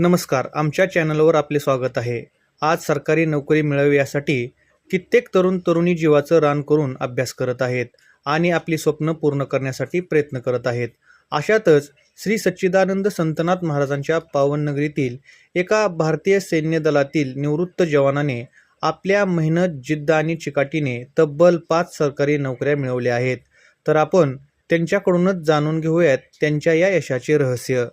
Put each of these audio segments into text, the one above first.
नमस्कार. आमच्या चॅनलवर आपले स्वागत आहे. आज सरकारी नोकरी मिळावी यासाठी कित्येक तरुण तरुणी जीवाचं रान करून अभ्यास करत आहेत आणि आपली स्वप्न पूर्ण करण्यासाठी प्रयत्न करत आहेत. अशातच श्री सच्चिदानंद संतनाथ महाराजांच्या पावननगरीतील एका भारतीय सैन्य दलातील निवृत्त जवानाने आपल्या मेहनत जिद्द आणि चिकाटीने तब्बल पाच सरकारी नोकऱ्या मिळवल्या आहेत. तर आपण त्यांच्याकडूनच जाणून घेऊयात त्यांच्या या यशाचे रहस्य.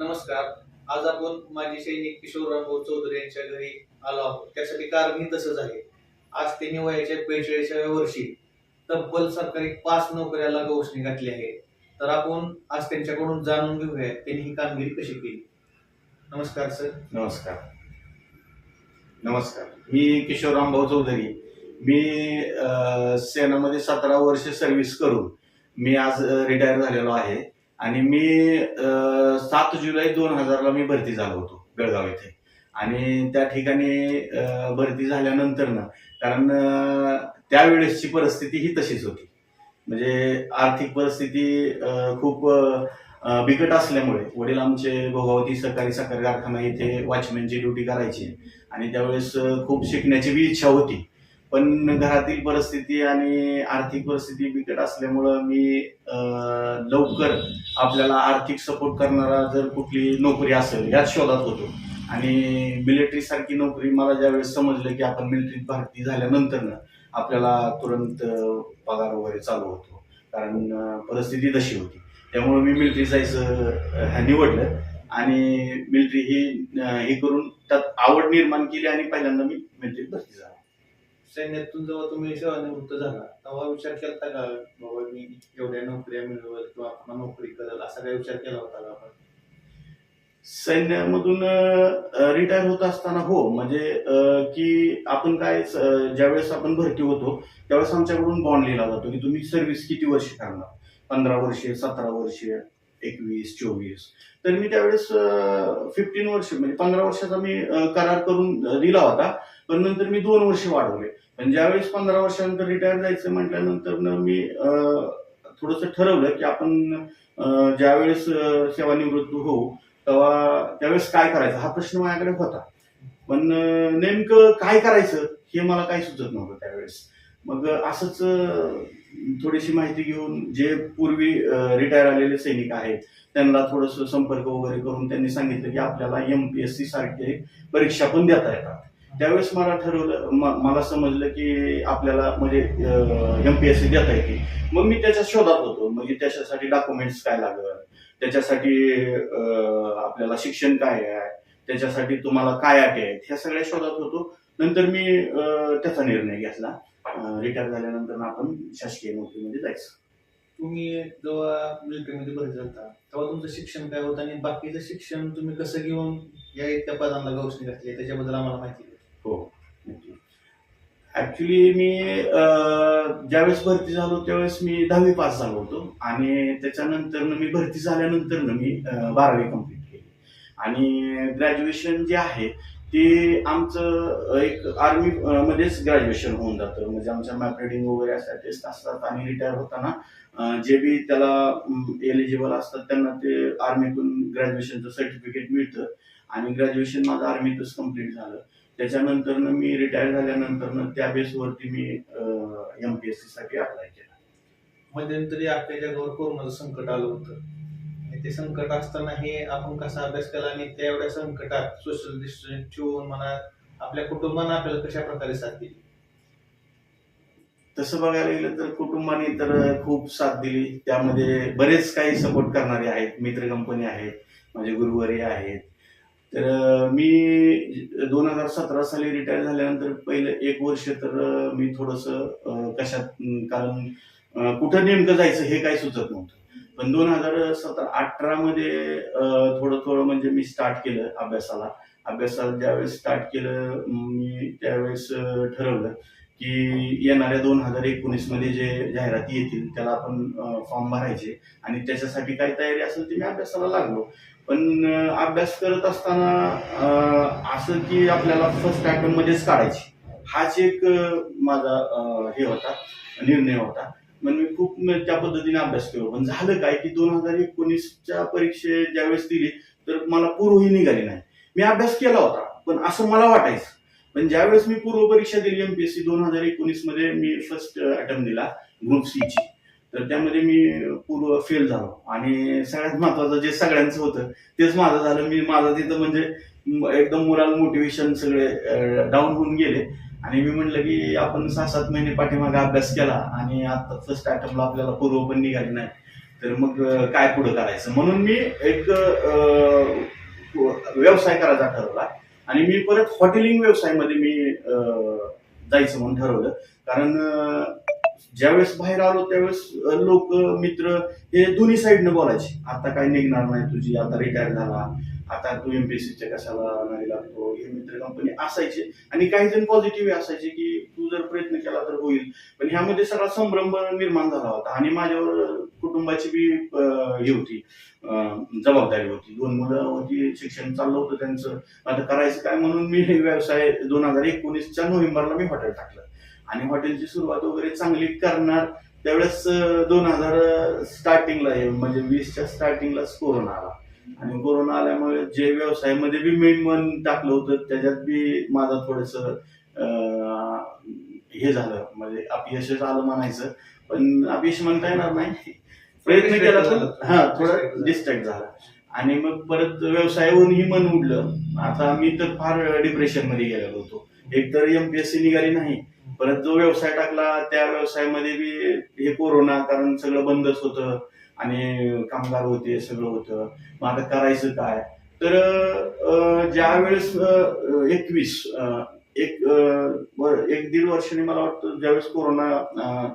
नमस्कार. आज आपण माजी सैनिक किशोरराव चौधरी यांच्या घरी आलो आहोत. त्यासाठी कारण ही तसंच आहे. आज त्यांनी वयाच्या बेचाळीसाव्या वर्षी तब्बल सरकारी पाच नोकऱ्याला गवसणी घातली आहे. तर आपण आज त्यांच्याकडून जाणून घेऊया त्यांनी ही कामगिरी कशी केली? नमस्कार सर. नमस्कार. नमस्कार. मी किशोरराम भाऊ चौधरी. मी सेनामध्ये सतरा वर्ष सर्व्हिस करून मी आज रिटायर झालेलो आहे. आणि मी सात जुलै दोन हजारला मी भरती झालो होतो बेळगाव येथे आणि त्या ठिकाणी भरती झाल्यानंतर ना कारण त्यावेळेसची परिस्थिती ही तशीच होती. म्हणजे आर्थिक परिस्थिती खूप बिकट असल्यामुळे वडील आमचे भोगावती सहकारी साखर कारखाना इथे वॉचमॅनची ड्युटी करायची. आणि त्यावेळेस खूप शिकण्याची बी इच्छा होती. पण घरातील परिस्थिती आणि आर्थिक परिस्थिती बिकट असल्यामुळं मी लवकर आपल्याला आर्थिक सपोर्ट करणारा जर कुठली नोकरी असेल याच शोधात होतो. आणि मिलिटरी सारखी नोकरी मला ज्यावेळेस समजलं की आपण मिलिटरीत भरती झाल्यानंतरनं आपल्याला तुरंत पगार वगैरे चालू होतो. कारण परिस्थिती तशी होती. त्यामुळे मी मिलिटरी जायचं निवडलं. आणि मिलिटरी ही हे करून त्यात आवड निर्माण केली आणि पहिल्यांदा मी मिलिटरीत भरती झालो. सैन्यातून जेव्हा तुम्ही सेवानिवृत्त झाला तेव्हा विचार केला का बाबा मी एवढ्या नोकऱ्या मिळवल किंवा आपण नोकरी करेल असा काही विचार केला होता का आपण? सैन्यामधून रिटायर होत असताना हो म्हणजे की आपण काय ज्यावेळेस आपण भरती होतो त्यावेळेस आमच्याकडून बॉन्ड लिहिला जातो की तुम्ही सर्व्हिस किती वर्ष करणार? पंधरा वर्षे सतरा वर्षे एकवीस चोवीस. तर मी त्यावेळेस फिफ्टीन वर्ष म्हणजे पंधरा वर्षाचा मी करार करून दिला होता पण नंतर मी दोन वर्ष वाढवले. पण ज्यावेळेस पंधरा वर्षानंतर रिटायर जायचं म्हटल्यानंतर मी थोडस ठरवलं की आपण ज्यावेळेस सेवानिवृत्त होऊ तेव्हा त्यावेळेस काय करायचं? हा प्रश्न माझ्याकडे होता. पण नेमकं काय करायचं हे मला काही सुचत नव्हतं त्यावेळेस. मग असंच थोडीशी माहिती घेऊन जे पूर्वी रिटायर आलेले सैनिक आहेत त्यांना थोडस संपर्क वगैरे करून त्यांनी सांगितलं की आपल्याला एम पी एस सी सारखे परीक्षा पण देता येतात. त्यावेळेस मला ठरवलं मला समजलं की आपल्याला म्हणजे एम पी एस सी देता येते. मग मी त्याच्या शोधात होतो. म्हणजे त्याच्यासाठी डॉक्युमेंट्स काय लागल? त्याच्यासाठी आपल्याला शिक्षण काय आहे? त्याच्यासाठी तुम्हाला काय अटी आहेत? ह्या सगळ्या शोधात होतो. नंतर मी त्याचा निर्णय घेतला. रिटायर झाल्यानंतर आपण शासकीय नोकरीमध्ये जायचं. तुम्ही जेव्हा मिलिटरीमध्ये भरत जाता तेव्हा तुमचं शिक्षण काय होतं? आणि बाकीचं शिक्षण तुम्ही कसं घेऊन या इतक्या पदांना गवसणी घातली? त्याच्याबद्दल आम्हाला माहिती हो. ऍक्च्युली मी ज्यावेळेस भरती झालो त्यावेळेस मी दहावी पास झालो होतो आणि त्याच्यानंतर मी भरती झाल्यानंतर मी बारावी कंप्लीट केली. आणि ग्रॅज्युएशन जे आहे ते आमचं एक आर्मी मध्येच ग्रॅज्युएशन होऊन जातं. म्हणजे आमच्या मॅप रिडिंग वगैरे अशा टेस्ट असतात आणि रिटायर होताना जे बी त्याला एलिजिबल असतात त्यांना ते आर्मीतून ग्रॅज्युएशनचं सर्टिफिकेट मिळतं. आणि ग्रॅज्युएशन माझं आर्मीतच कंप्लीट झालं. त्याच्यानंतर मी रिटायर झाल्यानंतर त्या बेसवरती मी एम पी एस सी साठी अप्लाय केला. मध्यंतरी आपल्या जगावर कोरोनाचं संकट आलं होतं. आणि ते संकट असताना हे आपण कसा अभ्यास केला आणि त्या एवढ्या संकटात सोशल डिस्टन्स ठेवून म्हणा आपल्या कुटुंबानं आपल्याला कशा प्रकारे साथ दिली? तसं बघायला गेलं तर कुटुंबाने तर खूप साथ दिली. त्यामध्ये बरेच काही सपोर्ट करणारे आहेत. मित्र कंपनी आहेत माझे गुरुवारी आहेत. तर मी दोन हजार सतरा साली रिटायर झाल्यानंतर पहिलं एक वर्ष तर मी थोडंसं कशात कारण कुठं नेमकं जायचं हे काही सुचत नव्हतं. पण दोन हजार सतरा अठरा मध्ये थोडं थोडं म्हणजे मी स्टार्ट केलं अभ्यासाला. अभ्यासाला ज्यावेळेस स्टार्ट केलं मी त्यावेळेस ठरवलं की येणाऱ्या दोन हजार एकोणीसमध्ये जे जाहिराती येतील त्याला आपण फॉर्म भरायचे. आणि त्याच्यासाठी काय तयारी असेल ती मी अभ्यासाला लागलो. पण अभ्यास करत असताना असं की आपल्याला फर्स्ट अटेम्प्ट मध्येच काढायची. हाच एक माझा हे होता निर्णय होता. मग मी खूप त्या पद्धतीने अभ्यास केलो. पण झालं काय की दोन हजार एकोणीसच्या परीक्षे ज्यावेळेस दिली तर मला पूर्वही निघाली नाही. मी अभ्यास केला होता पण असं मला वाटायचं. पण ज्यावेळेस मी पूर्व परीक्षा दिली एमपीएससी दोन हजार एकोणीसमध्ये मी फर्स्ट अटेम्प्ट uh, दिला ग्रुप सी ची. तर त्यामध्ये मी पूर्व फेल झालो. आणि सगळ्यात महत्वाचं जे सगळ्यांचं होतं तेच माझं झालं. मी माझं तिथं म्हणजे एकदम मुलाला मोटिवेशन सगळे uh, डाऊन होऊन गेले. आणि मी म्हणलं की आपण सहा सात महिने पाठीमागे अभ्यास केला आणि आता फर्स्ट अटेम्प्टला आपल्याला पूर्व पण निघाली नाही. तर मग uh, काय पुढे करायचं? म्हणून मी एक व्यवसाय करायचा ठरवला. आणि मी परत हॉटेलिंग व्यवसायामध्ये मी जायचं म्हणून ठरवलं. कारण ज्यावेळेस बाहेर आलो त्यावेळेस लोक मित्र हे दोन्ही साईडनं बोलायचे. आता काय निघणार नाही तुझी आता रिटायर झाला. आता तू एमपीएससीच्या कशाला नाही लागतो? हे मित्र कंपनी असायचे आणि काही जण पॉझिटिव्ह असायचे की तू जर प्रयत्न केला तर होईल. पण ह्यामध्ये सगळा संभ्रम निर्माण झाला होता आणि माझ्यावर कुटुंबाची बी हे होती जबाबदारी होती. दोन मुलं होती शिक्षण चाललं होतं त्यांचं. आता करायचं काय म्हणून मी हे व्यवसाय दोन हजार एकोणीसच्या नोव्हेंबरला मी हॉटेल टाकलं. आणि हॉटेलची सुरुवात वगैरे चांगली करणार त्यावेळेस दोन हजार स्टार्टिंगला म्हणजे वीसच्या स्टार्टिंगलाच कोरोना आला. आणि कोरोना आल्यामुळे जे व्यवसायामध्ये बी मी मन टाकलं होतं त्याच्यात बी माझं थोडस हे झालं. म्हणजे अपयशच आलं म्हणायचं. पण अपयश म्हणता येणार नाही. प्रयत्न केला तर हा थोडं डिस्ट्रॅक्ट झाला. आणि मग परत व्यवसायावरूनही मन उडलं. आता मी तर फार डिप्रेशनमध्ये गेलेलो होतो. एक तर एमपीएससी निघाली नाही. परत जो व्यवसाय टाकला त्या व्यवसायामध्ये बी हे कोरोना कारण सगळं बंदच होतं. आणि कामगार होते सगळं होतं. मग आता करायचं काय? तर ज्यावेळेस ज्या वेळेस एकवीस एक एक दीड वर्षाने मला वाटतं ज्यावेळेस कोरोना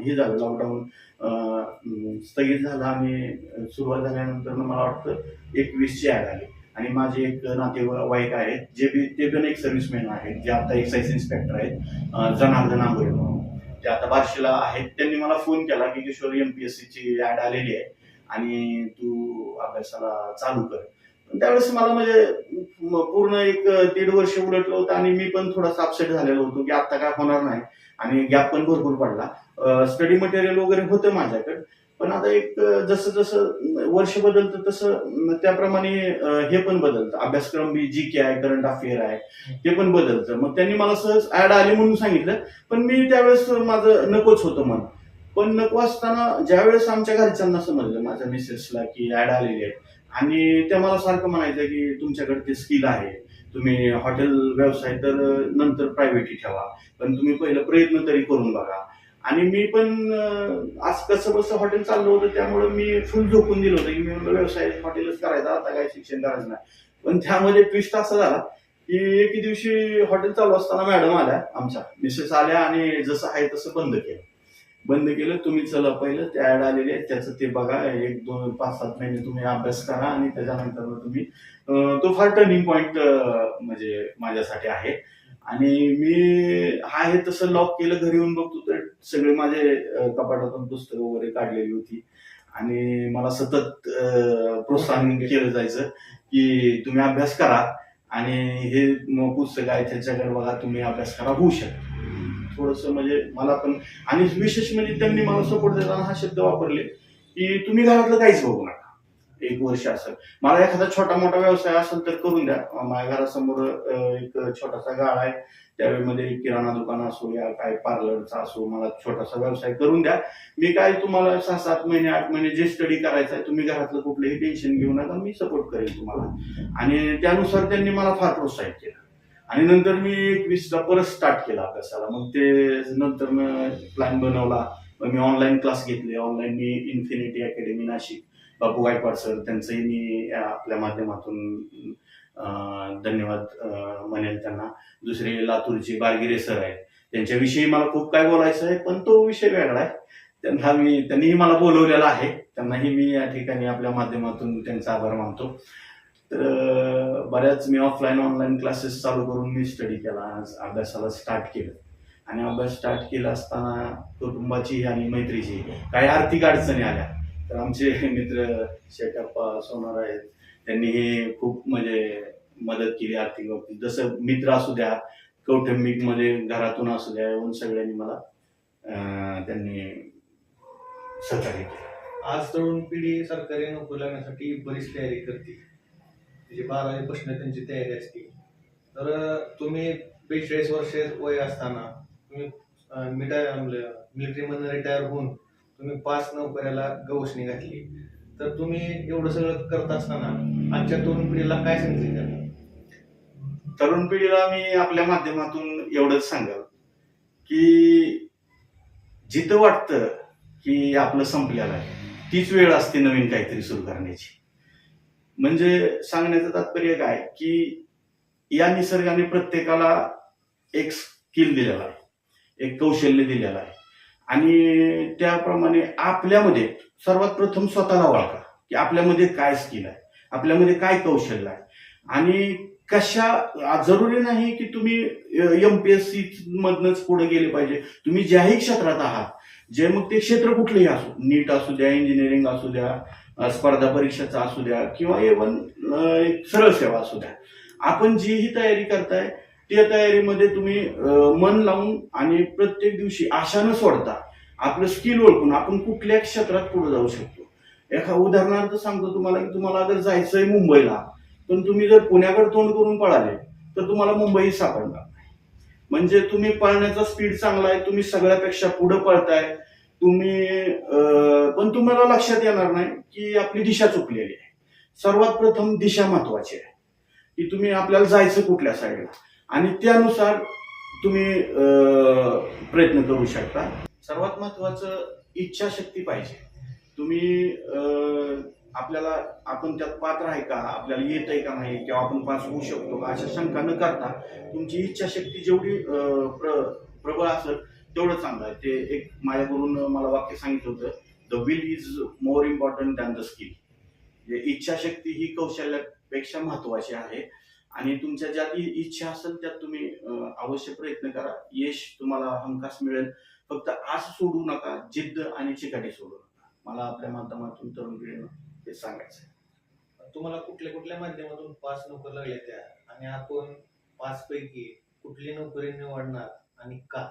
हे झालं लॉकडाऊन स्थगित झालं आणि सुरुवात झाल्यानंतर मला वाटतं एकवीसची ॲड आली. आणि माझे एक नातेवाईक आहेत जे बी ते पण एक सर्व्हिसमॅन आहेत जे आता एक्साईज इन्स्पेक्टर आहेत जनार्दन आंबोळे म्हणून. ते आता बार्शीला आहेत. त्यांनी मला फोन केला की किशोर सीची जी ॲड आलेली आहे. आणि तू अभ्यासाला चालू कर. पण त्यावेळेस मला म्हणजे पूर्ण एक दीड वर्ष उलटलं होतं आणि मी पण थोडासा अपसेट झालेलो होतो की आता काय होणार नाही आणि गॅप पण भरपूर पडला. स्टडी मटेरियल वगैरे होतं माझ्याकडे. पण आता एक जसं जसं वर्ष बदलतं तसं त्याप्रमाणे हे पण बदलतं. अभ्यासक्रम बी जी के आहे करंट अफेअर आहे ते पण बदलतं. मग त्यांनी मला सहज ऍड आले म्हणून सांगितलं. पण मी त्यावेळेस माझं नकोच होतं मन. पण नको असताना ज्यावेळेस आमच्या घरच्यांना समजलं माझ्या मिसेसला की ऍड आलेली आहे आणि ते मला सारखं म्हणायचं की तुमच्याकडे ते स्किल आहे तुम्ही हॉटेल व्यवसाय तर नंतर प्रायव्हेटही ठेवा पण तुम्ही पहिलं प्रयत्न तरी करून बघा. आणि मी पण आज कसं बसं हॉटेल चाललं होतं त्यामुळे मी फुल झोकून दिलं होतं की मी म्हणलं व्यवसाय हॉटेलच करायचा आता काय शिक्षण करायचं नाही. पण त्यामध्ये ट्विस्ट असा झाला की एके दिवशी हॉटेल चालू असताना मॅडम आल्या आमच्या. मिसेस आल्या आणि जसं आहे तसं बंद केलं. बंद केलं तुम्ही चला पहिलं ते ऍड आलेले आहेत त्याचं ते बघा एक दोन पाच सात महिने तुम्ही अभ्यास करा आणि त्याच्यानंतर तुम्ही तो फार टर्निंग पॉइंट म्हणजे माझ्यासाठी आहे. आणि मी हा आहे तसं लॉक केलं घरी येऊन बघतो तर सगळे माझे कपाटातून पुस्तकं वगैरे काढलेली होती. आणि मला सतत प्रोत्साहन केलं जायचं की तुम्ही अभ्यास करा. आणि हे पुस्तक आहे त्याच्याकडे बघा तुम्ही अभ्यास करा होऊ शकता. थोडस म्हणजे मला पण आणि विशेष म्हणजे त्यांनी मला सपोर्ट देताना हा शब्द वापरले की तुम्ही घरातलं काहीच बघू नका. एक वर्ष असेल मला एखादा छोटा मोठा व्यवसाय असेल तर करून द्या. माझ्या घरासमोर एक छोटासा गाळा आहे. त्यावेळेमध्ये किराणा दुकान असो या काय पार्लरचा असो मला छोटासा व्यवसाय करून द्या. मी काय तुम्हाला सहा सात महिने आठ महिने जे स्टडी करायचं आहे तुम्ही घरातलं कुठलंही टेन्शन घेऊ नका. मी सपोर्ट करेन तुम्हाला. आणि त्यानुसार त्यांनी मला फार प्रोत्साहित केलं. आणि नंतर मी एकवीसला परत स्टार्ट केला अभ्यासाला. मग ते नंतर प्लॅन बनवला. मग मी ऑनलाईन क्लास घेतले. ऑनलाईन मी infinity academy Nashik. Bapu Gaikwad sir त्यांचंही मी आपल्या माध्यमातून धन्यवाद म्हणेल त्यांना. दुसरे लातूरचे बारगिरे सर आहेत. त्यांच्याविषयी मला खूप काय बोलायचं आहे पण तो विषय वेगळा आहे. त्यांना मी त्यांनीही मला बोलवलेला आहे. त्यांनाही मी या ठिकाणी आपल्या माध्यमातून त्यांचा आभार मानतो. तर बऱ्याच मी ऑफलाईन ऑनलाईन क्लासेस चालू करून मी स्टडी केला. आज अभ्यासाला स्टार्ट केलं. आणि अभ्यास स्टार्ट केला असताना कुटुंबाची आणि मैत्रीची काही आर्थिक अडचणी आल्या. तर आमचे मित्र शेटप्पा सोनार आहेत. त्यांनी हे खूप म्हणजे मदत केली आर्थिक बाबतीत जसं मित्र असू द्या कौटुंबिकमध्ये घरातून असू द्या येऊन सगळ्यांनी मला त्यांनी सहकार्य केलं. आज तरुण पिढी सरकारी नोकरी लागण्यासाठी बरीच तयारी करते. म्हणजे बारावी प्रश्न त्यांची तयारी असते. तर तुम्ही बेचाळीस वर्ष वय असताना तुम्ही म्हणजे मिलिटरीमधून रिटायर होऊन तुम्ही पाच नोकऱ्याला गवसणी घातली. तर तुम्ही एवढं सगळं करत असताना आजच्या तरुण पिढीला काय सांगितलं तरुण पिढीला मी आपल्या माध्यमातून एवढंच सांगाल की जिथं वाटतं की आपलं संपलेलं आहे तीच वेळ असते नवीन काहीतरी सुरू करण्याची. म्हणजे सांगण्याचं तात्पर्य काय? की या निसर्गाने प्रत्येकाला एक स्किल दिलेला आहे. एक कौशल्य दिलेलं आहे. आणि त्याप्रमाणे आपल्यामध्ये सर्वात प्रथम स्वतःला ओळखा. की आपल्यामध्ये काय स्किल आहे? आपल्यामध्ये काय कौशल्य आहे? आणि कशा जरुरी नाही की तुम्ही एम पी एस सी मधनच पुढे गेले पाहिजे. तुम्ही ज्याही क्षेत्रात आहात जे मग ते क्षेत्र कुठलंही असो नीट असू द्या इंजिनिअरिंग असू द्या स्पर्धा परीक्षेचा असू द्या किंवा इव्हन सरळ सेवा असू द्या. आपण जी ही तयारी करताय त्या तयारीमध्ये तुम्ही मन लावून आणि प्रत्येक दिवशी आशा न सोडता. आपलं स्किल ओळखून आपण कुठल्या क्षेत्रात पुढे जाऊ शकतो. एका उदाहरणार्थ सांगतो तुम्हाला की तुम्हाला जर जायचंय मुंबईला पण तुम्ही जर पुण्याकडे तोंड करून पळाले तर तुम्हाला मुंबई सापडणार नाही. म्हणजे तुम्ही पळण्याचा स्पीड चांगला आहे तुम्ही सगळ्यापेक्षा पुढे पळताय तुम्ही पण तुम्हाला लक्षात येणार नाही की आपली दिशा चुकलेली आहे. सर्वात प्रथम दिशा महत्वाची आहे. की तुम्ही आपल्याला जायचं कुठल्या साईडला आणि त्यानुसार तुम्ही प्रयत्न करू शकता. सर्वात महत्वाचं इच्छाशक्ती पाहिजे. तुम्ही आपल्याला आपण त्यात पात्र आहे का? आपल्याला येत आहे का नाही? किंवा आपण पास होऊ शकतो का? अशा शंका न करता तुमची इच्छाशक्ती जेवढी प्र- प्रबळ असेल तेवढं चांगलं आहे. ते एक माझ्याकडून मला वाक्य सांगितलं होतं the will is more important than the skill म्हणजे इच्छाशक्ती ही कौशल्यापेक्षा महत्वाची आहे. आणि तुमच्या ज्यात इच्छा असेल त्यात तुम्ही अवश्य प्रयत्न करा. यश तुम्हाला हमखास मिळेल. फक्त आस सोडू नका जिद्द आणि चिकाटी सोडू नका. मला आपल्या माध्यमातून तरुण पिढीनं ते सांगायचं आहे. तुम्हाला कुठल्या कुठल्या माध्यमातून पाच नोकर लागल्या त्या? आणि आपण पाच पैकी कुठली नोकरी निवडणार आणि का?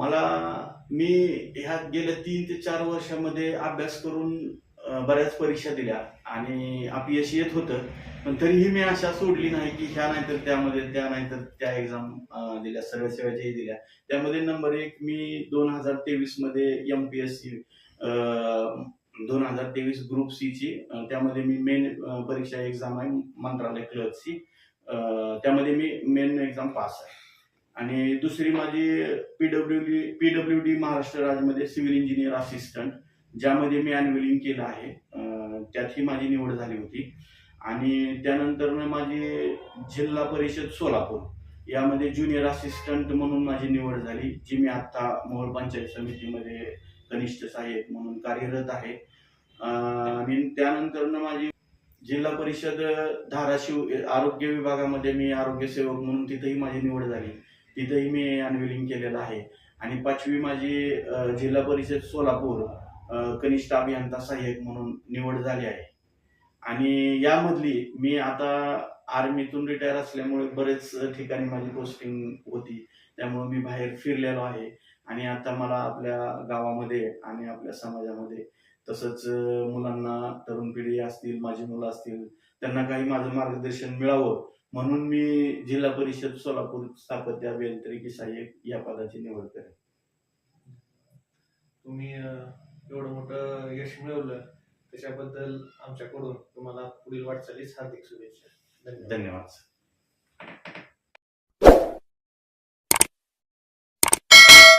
मला मी ह्या गेल्या तीन ते चार वर्षामध्ये अभ्यास करून बऱ्याच परीक्षा दिल्या आणि अपयश येत होतं. पण तरीही मी अशा सोडली नाही की ह्या नाहीतर त्यामध्ये त्या नाहीतर त्या एक्झाम दिल्या सर्व सेवाच्याही दिल्या. त्यामध्ये नंबर एक मी दोन हजार तेवीसमध्ये एम पी एस सी दोन हजार तेवीस ग्रुप सी ची त्यामध्ये मी मेन परीक्षा एक्झाम आहे मंत्रालय क्लर्कची त्यामध्ये मी मेन एक्झाम पास आहे. आणि दुसरी माझी PW D PW D Maharashtra राज्यामध्ये सिव्हिल इंजिनियर असिस्टंट ज्यामध्ये मी अनविलिंग केलं आहे. त्यात त्यातही माझी निवड झाली होती. आणि त्यानंतर माझी जिल्हा परिषद सोलापूर यामध्ये ज्युनियर असिस्टंट म्हणून माझी निवड झाली जी मी आत्ता मोहोळ पंचायत समितीमध्ये कनिष्ठ सहाय्यक म्हणून कार्यरत आहे. आणि त्यानंतर माझी जिल्हा परिषद धाराशिव आरोग्य विभागामध्ये मी आरोग्य सेवक म्हणून तिथेही माझी निवड झाली. तिथंही मी अनविलिंग केलेलं आहे. आणि पाचवी माझी जिल्हा परिषद सोलापूर कनिष्ठ अभियंता सहाय्यक म्हणून निवड झाली आहे. आणि यामधली मी आता आर्मीतून रिटायर असल्यामुळे बरेच ठिकाणी माझी पोस्टिंग होती. त्यामुळे मी बाहेर फिरलेलो आहे. आणि आता मला आपल्या गावामध्ये आणि आपल्या समाजामध्ये तसंच मुलांना तरुण पिढी असतील माझी मुलं असतील त्यांना काही माझं मार्गदर्शन मिळावं म्हणून मी जिल्हा परिषद सोलापूर स्थापत्य अभियांत्रिकी सहाय्यक या पदाची निवड करेन. तुम्ही एवढं मोठं यश मिळवलं त्याच्याबद्दल आमच्याकडून तुम्हाला पुढील वाटचालीस हार्दिक शुभेच्छा. धन्यवाद. धन्यवाद.